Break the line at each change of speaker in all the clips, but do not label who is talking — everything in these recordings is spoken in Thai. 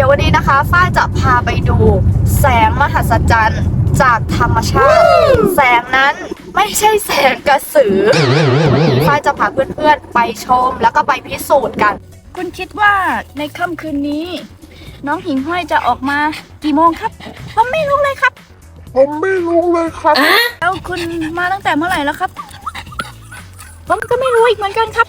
ดี๋ยววันนี้นะคะฝ้ายจะพาไปดูแสงมหัศจรรย์จากธรรมชาติ แสงนั้นไม่ใช่แสงกระสือวันนี้ฝ้ายจะพาเพื่อนๆไปชมแล้วก็ไปพิสูจน์กัน
คุณคิดว่าในค่ำคืนนี้ น้องหิ่งห้อยจะออกมากี่โมงครับผมไม่รู้เลยครับ
ผมไม่รู้เลยครับ
แล้วคุณมาตั้งแต่เมื่อไหร่แล้วครับ ผมก็ไม่รู้อีกเหมือนกันครับ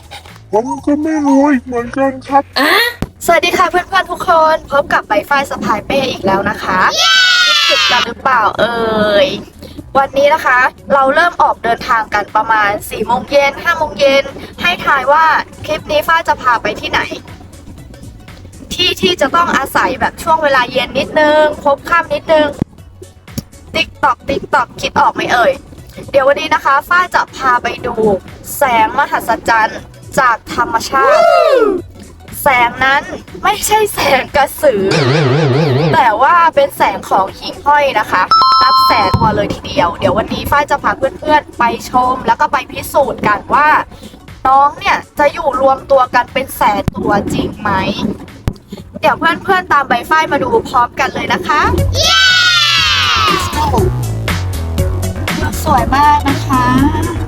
ผมก็ไม่รู้อีกเหมือนกันครับ
สวัสดีค่ะเพื่อนๆทุกคนพบกับใบฝ้ายสะพายเป้อีกแล้วนะคะคิดถึงกันหรือเปล่าเอ่ยวันนี้นะคะ เราเริ่มออกเดินทางกันประมาณ4ี่โมงเย็นห้าโมงเย็นให้ทายว่าคลิปนี้ฝ้ายจะพาไปที่ไหน ที่ที่จะต้องอาศัยแบบช่วงเวลาเย็นนิดนึงพบค่ำนิดนึงติ๊กตอกติ๊กตอกคิดออกไหมเอ่ยเดี๋ยววันนี้นะคะฝ้าจะพาไปดูแสงมหัศจรรย์จากธรรมชาติ แสงนั้นไม่ใช่แสงกระสือ แต่ว่าเป็นแสงของหิ่งห้อยนะคะ รับแสงมาเลยทีเดียว เดี๋ยววันนี้ฝ้ายจะพาเพื่อนๆ ไปชม แล้วก็ไปพิสูจน์กันว่า น้องเนี่ยจะอยู่รวมตัวกันเป็นแสนตัวจริงไหม เดี๋ยวเพื่อนๆตามใบฝ้ายมาดูพร้อมกันเลยนะคะสวยมากนะคะ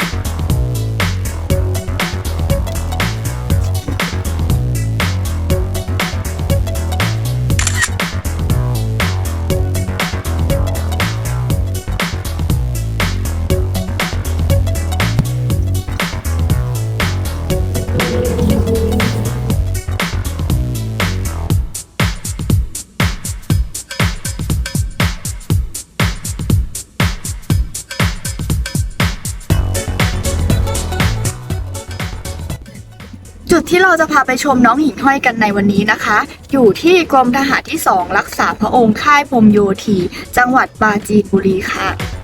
เราจะพาไปชมน้องหิ่งห้อยกันในวันนี้นะคะ อยู่ที่กรมทหารที่ 2 รักษาพระองค์ค่ายพรมโยธี จังหวัดปราจีนบุรีค่ะ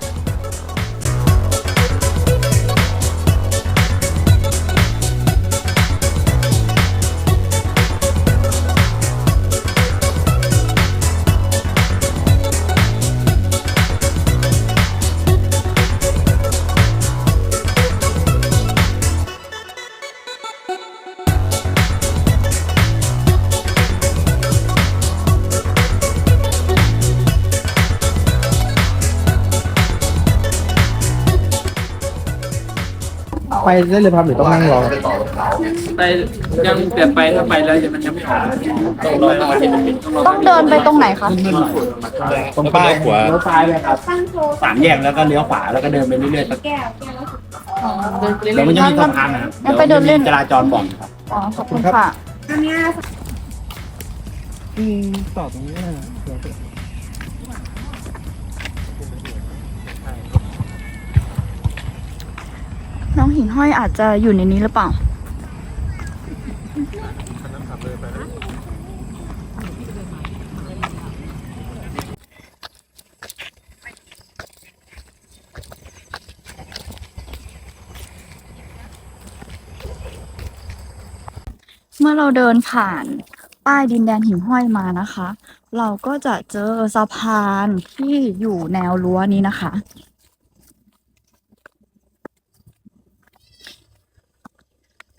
ไปได้เลยครับหรือต้องนั่งรอ
ไปยังแต่ไปถ้าไปแล้วจะมันยังไม่ออกต้องรอให้มันเป็นต้องรอ
ต้องเดินไปตรงไหนคะ
ตรงป้าย
ขวา
เลี้ยวซ้ายเลยครับสามแยกแล้วก็เลี้ยวขวาแล้วก็เดินไปเรื่อยๆสักเดี๋ยวมันจะมีสะพานนะครับ
งั้นไปเดินเล่น
จราจรบอกครับ
อ๋อขอบคุณค่ะ
อืมต่อตรงนี้
น้ น้องหิ่งห้อยอาจจะอยู่ในนี้หรือเปล่าเมื่อเราเดินผ่านป้ายดินแดนหิ่งห้อยมานะคะ เราก็จะเจอสะพานที่อยู่แนวรั้วนี้นะคะ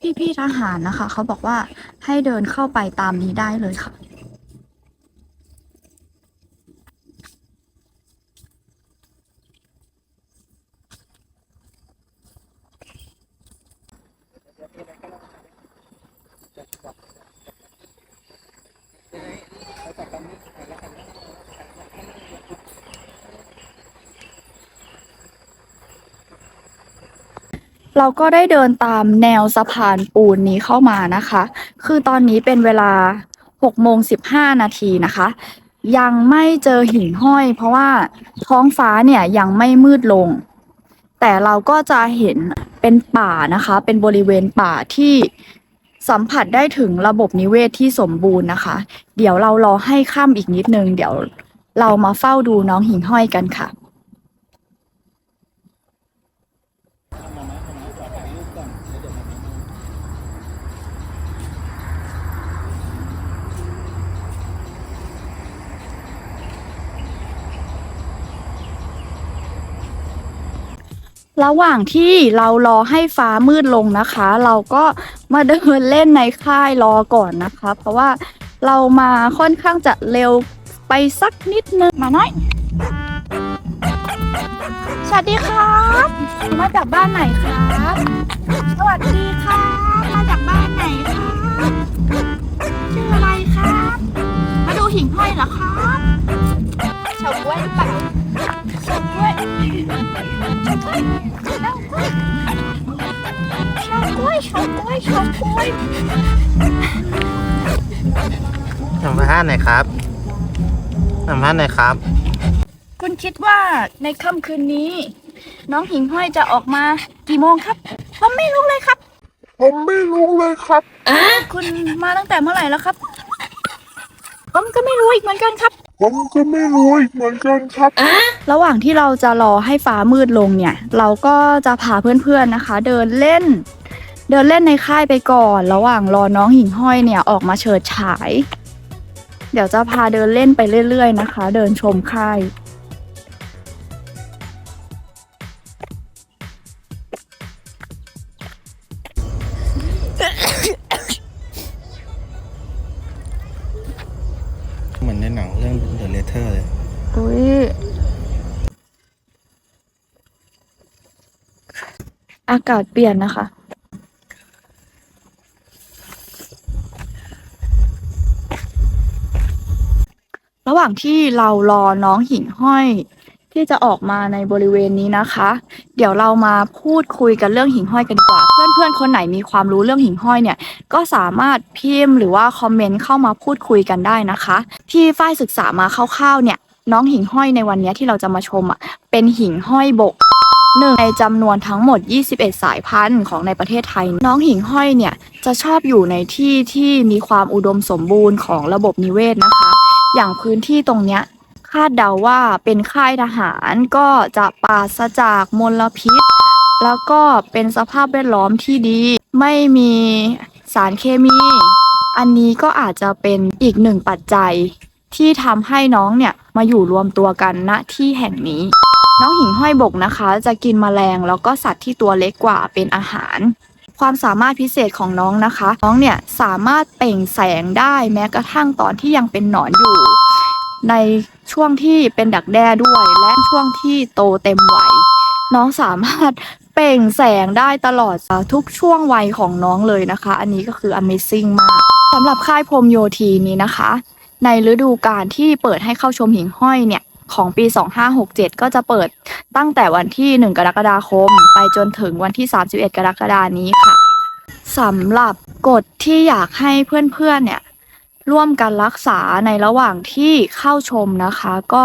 พี่ๆทหารนะคะ เขาบอกว่าให้เดินเข้าไปตามนี้ได้เลยค่ะ เราก็ได้เดินตามแนวสะพานปูนนี้เข้ามานะคะ คือตอนนี้เป็นเวลา6โมง15 นาทีนะคะ ยังไม่เจอหิ่งห้อย เพราะว่าท้องฟ้าเนี่ยยังไม่มืดลง แต่เราก็จะเห็นเป็นป่านะคะ เป็นบริเวณป่าที่สัมผัสได้ถึงระบบนิเวศที่สมบูรณ์นะคะ เดี๋ยวเรารอให้ค่ำอีกนิดนึง เดี๋ยวเรามาเฝ้าดูน้องหิ่งห้อยกันค่ะ ระหว่างที่เรารอให้ฟ้ามืดลงนะคะ เราก็มาเดินเล่นในค่ายรอก่อนนะคะ เพราะว่า
เรามาค่อนข้างจะเร็วไปสักนิดนึงมาหน่อย สวัสดีครับ มาจากบ้านไหนครับ สวัสดีครับ มาจากบ้านไหนครับชื่ออะไรครับ มาดูหิ่งห้อยเหรอครับเฉาก้วยหรือเปล่าเฉา ก้วยเฉาก้วยเฉาก้วยเฉาก้วยเฉาก้วยเฉาก้วย
สัมภาษณ์หน่อยครับสัมภาษณ์หน่อยครับ
คุณคิดว่าในค่ำคืนนี้ น้องหิ่งห้อยจะออกมากี่โมงครับ ผมไม่รู้เลยครับ
ผมไม่รู้เลยครับ
คุณมาตั้งแต่เมื่อไหร่แล้วครับ ผมก็ไม่รู้อีกเหมือนกันครับ
ผมก็ไม่รู้อีกเหมือนกันครับ
ระหว่างที่เราจะรอให้ฟ้ามืดลงเนี่ย เราก็จะพาเพื่อนๆนะคะ เดินเล่น เดินเล่นในค่ายไปก่อน ระหว่างรอน้องหิ่งห้อยเนี่ยออกมาเฉิดฉาย เดี๋ยวจะพาเดินเล่นไปเรื่อยๆนะคะ เดินชมค่าย
หนังเลเทอร์เลย
อุ้ยอากาศเปลี่ยนนะคะ ระหว่างที่เรารอน้องหิ่งห้อย ที่จะออกมาในบริเวณนี้นะคะ เดี๋ยวเรามาพูดคุยกันเรื่องหิ่งห้อยกันดีกว่า เพื่อนๆคนไหนมีความรู้เรื่องหิ่งห้อยเนี่ย ก็สามารถพิมพ์หรือว่าคอมเมนต์เข้ามาพูดคุยกันได้นะคะ ที่ฝ้ายศึกษามาคร่าวๆเนี่ย น้องหิ่งห้อยในวันนี้ที่เราจะมาชมอะเป็นหิ่งห้อยบกหนึ่งในจำนวนทั้งหมด 21 สายพันธุ์ของในประเทศไทย น้องหิ่งห้อยเนี่ยจะชอบอยู่ในที่ที่มีความอุดมสมบูรณ์ของระบบนิเวศนะคะ อย่างพื้นที่ตรงเนี้ย คาดเดาว่าเป็นค่ายทหารก็จะปราศจากมลพิษ แล้วก็เป็นสภาพแวดล้อมที่ดี ไม่มีสารเคมี อันนี้ก็อาจจะเป็นอีกหนึ่งปัจจัย ที่ทำให้น้องเนี่ยมาอยู่รวมตัวกันณที่แห่งนี้ น้องหิ่งห้อยบกนะคะ จะกินแมลงแล้วก็สัตว์ที่ตัวเล็กกว่าเป็นอาหารความสามารถพิเศษของน้องนะคะ น้องเนี่ยสามารถเปล่งแสงได้แม้กระทั่งตอนที่ยังเป็นหนอนอยู่ ในช่วงที่เป็นดักแด้ด้วยและช่วงที่โตเต็มวัยน้องสามารถเปล่งแสงได้ตลอดทุกช่วงวัยของน้องเลยนะคะ อันนี้ก็คือ Amazing มากสำหรับค่ายพรมโยธีนี้นะคะ ในฤดูกาลที่เปิดให้เข้าชมหิ่งห้อยเนี่ยของปี 2567 ก็จะเปิดตั้งแต่วันที่ 1 กรกฎาคม ไปจนถึงวันที่ 31 กรกฎานี้ค่ะสำหรับกฎที่อยากให้เพื่อนๆเนี่ย ร่วมกันรักษาในระหว่างที่เข้าชมนะคะ ก็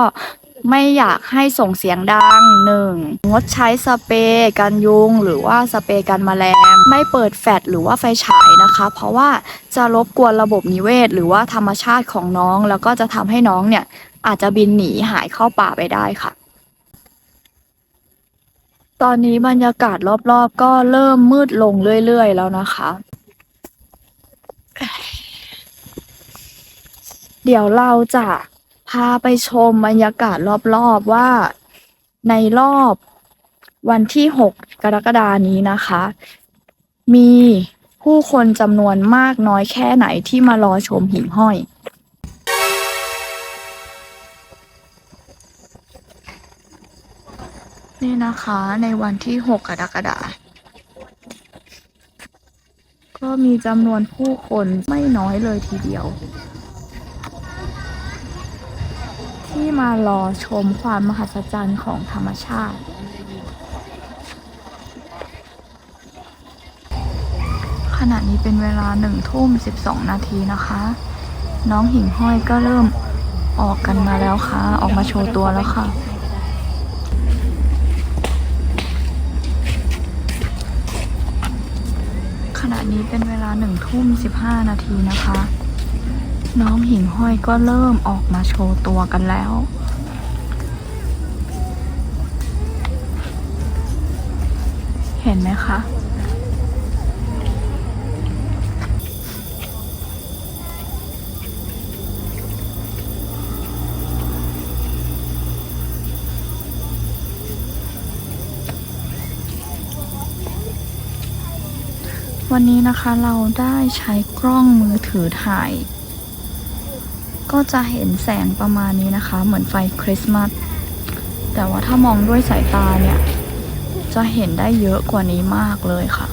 ไม่อยากให้ส่งเสียงดังหนึ่งงดใช้สเปรย์กันยุง หรือว่าสเปรย์กันแมลง ไม่เปิดแฟลชหรือว่าไฟฉายนะคะ เพราะว่าจะรบกวนระบบนิเวศ หรือว่าธรรมชาติของน้อง แล้วก็จะทำให้น้องเนี่ยอาจจะบินหนีหายเข้าป่าไปได้ค่ะ ตอนนี้บรรยากาศรอบๆ ก็เริ่มมืดลงเรื่อยๆ แล้วนะคะ เดี๋ยวเราจะพาไปชมบรรยากาศรอบๆว่าในรอบวันที่ 6 กรกฎานี้นะคะ มีผู้คนจำนวนมากน้อยแค่ไหนที่มารอชมหิ่งห้อย นี่นะคะในวันที่ 6 กรกฎาก็มีจำนวนผู้คนไม่น้อยเลยทีเดียว ที่มารอชมความมหัศจรรย์ของธรรมชาติ ขณะนี้เป็นเวลาหนึ่งทุ่มสิบสองนาทีนะคะ น้องหิ่งห้อยก็เริ่มออกกันมาแล้วค่ะ ออกมาโชว์ตัวแล้วค่ะขณะนี้เป็นเวลาหนึ่งทุ่มสิบห้านาทีนะคะ น้องหิ่งห้อยก็เริ่มออกมาโชว์ตัวกันแล้ว เห็นไหมคะ วันนี้นะคะเราได้ใช้กล้องมือถือถ่าย
ก็จะเห็นแสงประมาณนี้นะคะ เหมือนไฟคริสต์มาสแต่ว่าถ้ามองด้วยสายตาเนี่ย จะเห็นได้เยอะกว่านี้มากเลยค่ะ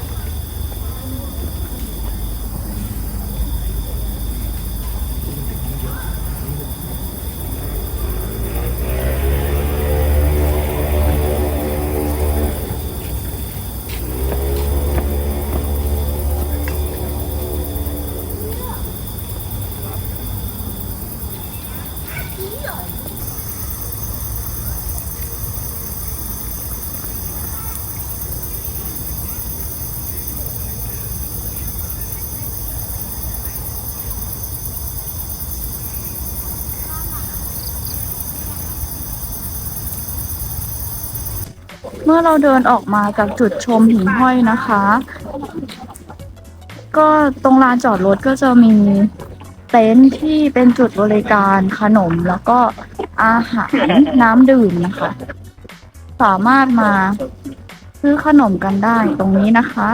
เมื่อเราเดินออกมาจากจุดชมหิ่งห้อยนะคะ ก็ตรงลานจอดรถก็จะมีเต็นท์ที่เป็นจุดบริการขนมแล้วก็อาหารน้ำดื่มนะคะ สามารถมาซื้อขนมกันได้ตรงนี้นะคะ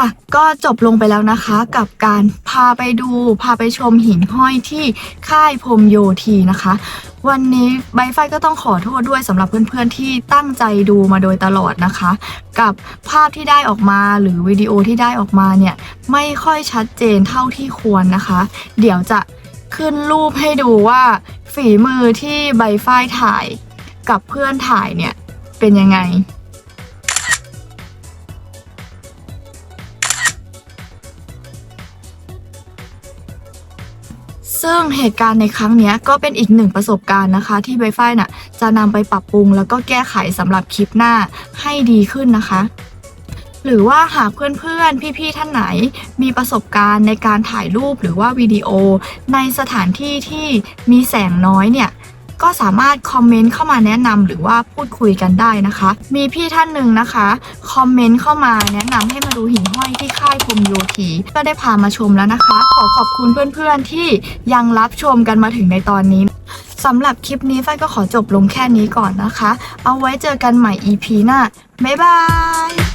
ค่ะ ก็จบลงไปแล้วนะคะกับการพาไปดู พาไปชมหิ่งห้อยที่ค่ายพรมโยธีนะคะ วันนี้ใบไฟก็ต้องขอโทษด้วยสำหรับเพื่อนๆที่ตั้งใจดูมาโดยตลอดนะคะ กับภาพที่ได้ออกมาหรือวิดีโอที่ได้ออกมาเนี่ยไม่ค่อยชัดเจนเท่าที่ควรนะคะ เดี๋ยวจะขึ้นรูปให้ดูว่าฝีมือที่ใบไฟถ่าย กับเพื่อนถ่ายเนี่ยเป็นยังไง ซึ่งเหตุการณ์ในครั้งนี้ก็เป็นอีกหนึ่งประสบการณ์นะคะ ที่ใบฝ้ายน่ะจะนำไปปรับปรุงแล้วก็แก้ไขสำหรับคลิปหน้าให้ดีขึ้นนะคะ หรือว่าหากเพื่อนๆ พี่ๆ ท่านไหน มีประสบการณ์ในการถ่ายรูปหรือว่าวิดีโอ ในสถานที่ที่มีแสงน้อยเนี่ย ก็สามารถคอมเมนต์เข้ามาแนะนำหรือว่าพูดคุยกันได้นะคะ มีพี่ท่านหนึ่งนะคะคอมเมนต์เข้ามาแนะนำให้มาดูหิ่งห้อยที่ค่ายพรมโยธีก็ได้พามาชมแล้วนะคะ ขอขอบคุณเพื่อนๆที่ยังรับชมกันมาถึงในตอนนี้สำหรับคลิปนี้ฝ้ายก็ขอจบลงแค่นี้ก่อนนะคะ เอาไว้เจอกันใหม่ EP หน้าบ๊ายบาย